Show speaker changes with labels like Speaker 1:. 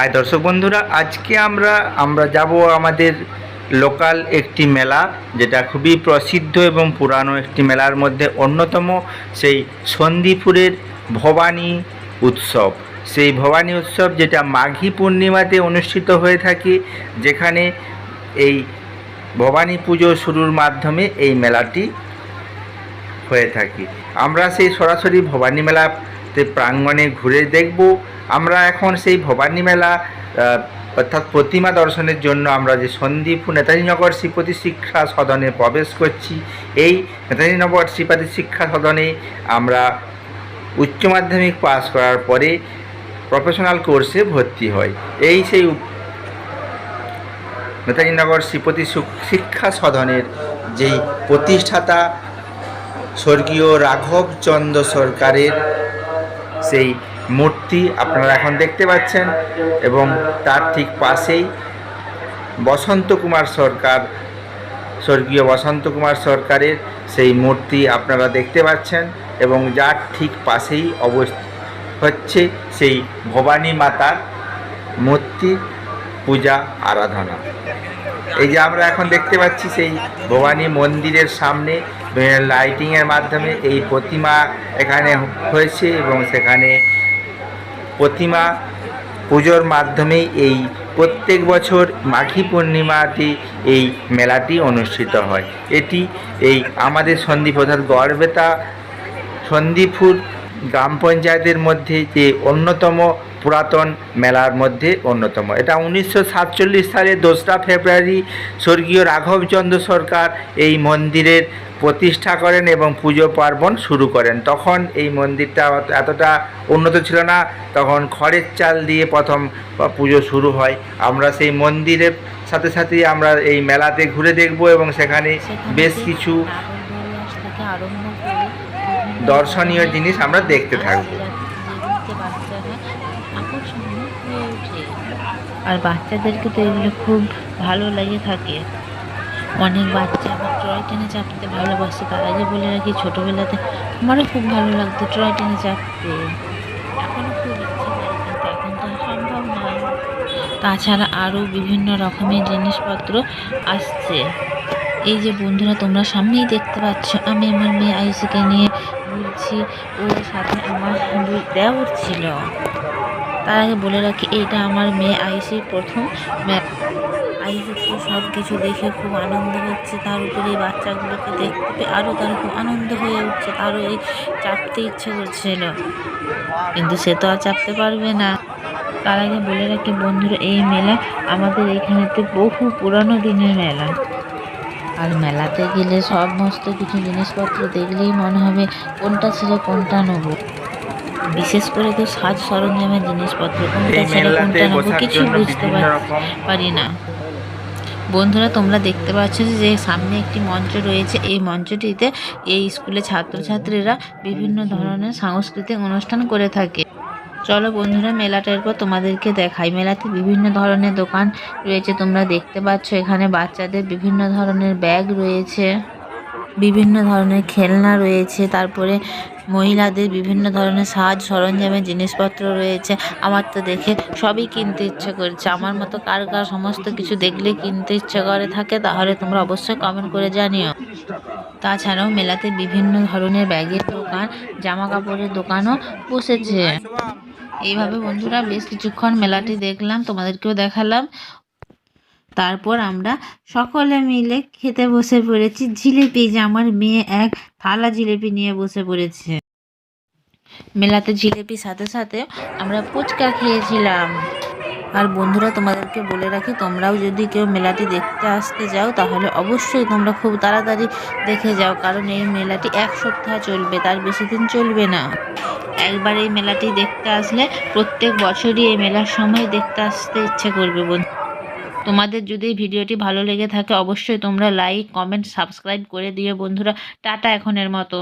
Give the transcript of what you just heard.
Speaker 1: High দর্শক বন্ধুরা, আজকে আমরা আমরা যাব আমাদের লোকাল একটি মেলা, যেটা খুবই প্রসিদ্ধ এবং পুরানো একটি মেলার মধ্যে অন্যতম, সেই সন্দীপুরের ভবানী উৎসব। সেই ভবানী উৎসব যেটা মাঘী পূর্ণিমাতে অনুষ্ঠিত হয়ে থাকে, যেখানে এই ভবানী পুজো শুরুর মাধ্যমে এই মেলাটি হয়ে থাকি। আমরা সেই সরাসরি ভবানী মেলাতে প্রাঙ্গণে ঘুরে দেখব। আমরা এখন সেই ভবানী মেলা অর্থাৎ প্রতিমা দর্শনের জন্য আমরা যে সন্দীপুর নেতাজিনগর শ্রীপতি শিক্ষা সদনে প্রবেশ করছি। এই নেতাজিনগর শ্রীপতি শিক্ষা সদনে আমরা উচ্চ মাধ্যমিক পাস করার পরে প্রফেশনাল কোর্সে ভর্তি হয় এই সেই নেতাজিনগর শ্রীপতি শিক্ষা সদনের যেই প্রতিষ্ঠাতা, স্বর্গীয় রাঘবচন্দ্র সরকারের সেই মূর্তি আপনারা এখন দেখতে পাচ্ছেন এবং তার ঠিক পাশেই বসন্ত কুমার সরকার, স্বর্গীয় বসন্ত কুমার সরকারের সেই মূর্তি আপনারা দেখতে পাচ্ছেন এবং যার ঠিক পাশেই অবস্থিত হচ্ছে সেই ভবানী মাতার মূর্তি, পূজা, আরাধনা। এই যে আমরা এখন দেখতে পাচ্ছি সেই ভবানী মন্দিরের সামনে লাইটিংয়ের মাধ্যমে এই প্রতিমা এখানে হয়েছে এবং সেখানে প্রতিমা পুজোর মাধ্যমেই এই প্রত্যেক বছর মাঘী পূর্ণিমাতে এই মেলাটি অনুষ্ঠিত হয়। এটি এই আমাদের সন্দীপ অর্থাৎ গড়বেতা সন্দীপুর গ্রাম পঞ্চায়েতের মধ্যে যে অন্যতম পুরাতন মেলার মধ্যে অন্যতম। এটা উনিশশো সাতচল্লিশ সালে দোসরা ফেব্রুয়ারি স্বর্গীয় রাঘবচন্দ্র সরকার এই মন্দিরের প্রতিষ্ঠা করেন এবং পুজো পার্বণ শুরু করেন। তখন এই মন্দিরটা এতটা উন্নত ছিল না তখন খড়ের চাল দিয়ে প্রথম পুজো শুরু হয়। আমরা সেই মন্দিরের সাথে সাথে আমরা এই মেলাতে ঘুরে দেখব এবং সেখানে বেশ কিছু দর্শনীয় জিনিস আমরা দেখতে থাকব।
Speaker 2: আর বাচ্চাদেরকে তো এগুলো খুব ভালো লাগে থাকে। অনেক বাচ্চা আবার টয় ট্রেনে চাপতে ভালোবাসে, তার আগে বলে রাখি ছোটোবেলাতে আমারও খুব ভালো লাগতো টয় ট্রেনে চাপতে। এখনও খুব ইচ্ছে করে, কিন্তু এখন তো সম্ভব নয়। তাছাড়া আরও বিভিন্ন রকমের জিনিসপত্র আসছে। এই যে বন্ধুরা, তোমরা সামনেই দেখতে পাচ্ছ, আমি আমার মেয়ে আইসিকে নিয়ে ঘুরছি। ওর সাথে আমার দেওর ছিল। তার আগে বলে রাখি এটা আমার মেয়ে আইসির প্রথম ম্যাপ আইসির তো সব কিছু দেখে খুব আনন্দ হচ্ছে। তার উপরে বাচ্চাগুলোকে দেখতে আরও তার খুব আনন্দ হয়ে উঠছে। তারও এই চাপতে ইচ্ছে করছিল। কিন্তু সে তো আর চাপতে পারবে না। তার আগে বলে রাখি, বন্ধুরা, এই মেলা আমাদের এখানেতে বহু পুরানো দিনের মেলা। আর মেলাতে গেলে সমস্ত কিছু জিনিসপত্র দেখলেই মনে হবে কোনটা ছেড়ে কোনটা নেব। বিশেষ করে তো সাজ সরঞ্জামের জিনিসপত্র কোনটা ছেড়ে কোনটা নেব
Speaker 1: বসার
Speaker 2: কিছু বুঝতে পারি না। বন্ধুরা তোমরা দেখতে পাচ্ছ যে সামনে একটি মঞ্চ রয়েছে। এই মঞ্চটিতে এই স্কুলে ছাত্রছাত্রীরা বিভিন্ন ধরনের সাংস্কৃতিক অনুষ্ঠান করে থাকে। চলো বন্ধুরা মেলাটার পর তোমাদেরকে দেখাই। মেলাতে বিভিন্ন ধরনের দোকান রয়েছে তোমরা দেখতে পাচ্ছ। এখানে বাচ্চাদের বিভিন্ন ধরনের ব্যাগ রয়েছে বিভিন্ন ধরনের খেলনা রয়েছে তারপরে মহিলাদের বিভিন্ন ধরনের সাজ সরঞ্জামের জিনিসপত্র রয়েছে। আমার তো দেখে সবই কিনতে ইচ্ছে করছে। আমার মতো কার কার সমস্ত কিছু দেখলে কিনতে ইচ্ছে করে থাকে, তাহলে তোমরা অবশ্যই কমেন্ট করে জানিও। তাছাড়াও মেলাতে বিভিন্ন ধরনের ব্যাগের দোকান জামা কাপড়ের দোকানও বসেছে। এইভাবে বন্ধুরা বেশ কিছুক্ষণ মেলাটি দেখলাম, তোমাদেরকেও দেখালাম। তারপর আমরা সকলে মিলে খেতে বসে পড়েছি। জিলিপি যে আমার মেয়ে এক থালা জিলিপি নিয়ে বসে পড়েছে। মেলাতে জিলিপির সাথে সাথে আমরা ফুচকা খেয়েছিলাম। আর বন্ধুরা, তোমাদেরকে বলে রাখি, তোমরাও যদি কেউ মেলাটি দেখতে আসতে যাও, তাহলে অবশ্যই তোমরা খুব তাড়াতাড়ি দেখে যাও, কারণ এই মেলাটি এক সপ্তাহ চলবে, তার বেশি দিন চলবে না। একবার এই মেলাটি দেখতে আসলে প্রত্যেক বছরই এই মেলার সময় দেখতে আসতে ইচ্ছে করবে বন্ধু। তোমাদের যদি ভিডিওটি ভালো লেগে থাকে, অবশ্যই তোমরা লাইক কমেন্ট সাবস্ক্রাইব করে দিও বন্ধুরা। টাটা এখনের মতো।